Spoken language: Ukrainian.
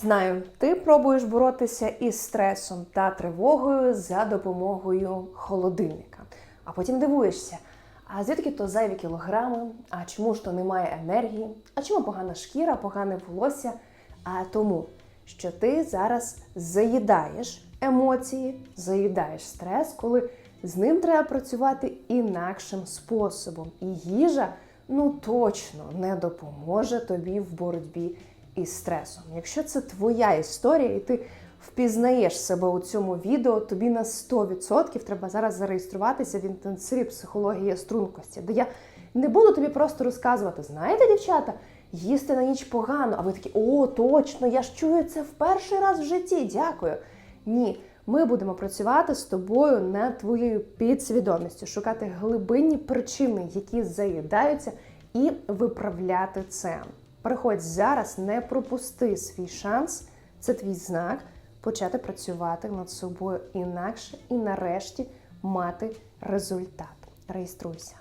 Знаю, ти пробуєш боротися із стресом та тривогою за допомогою холодильника, а потім дивуєшся. А звідки то зайві кілограми? А чому ж то немає енергії? А чому погана шкіра, погане волосся? А тому, що ти зараз заїдаєш емоції, заїдаєш стрес, коли з ним треба працювати інакшим способом. І їжа ну точно не допоможе тобі в боротьбі із стресом. Якщо це твоя історія, і ти впізнаєш себе у цьому відео, тобі на 100% треба зараз зареєструватися в інтенсиві психологія стрункості, де я не буду тобі просто розказувати, знаєте, дівчата, їсти на ніч погано, а ви такі, о, точно, я ж чую це в перший раз в житті. Дякую. Ні, ми будемо працювати з тобою над твоєю підсвідомістю, шукати глибинні причини, які заїдаються, і виправляти це. Приходь зараз, не пропусти свій шанс. Це твій знак почати працювати над собою інакше і нарешті мати результат. Реєструйся.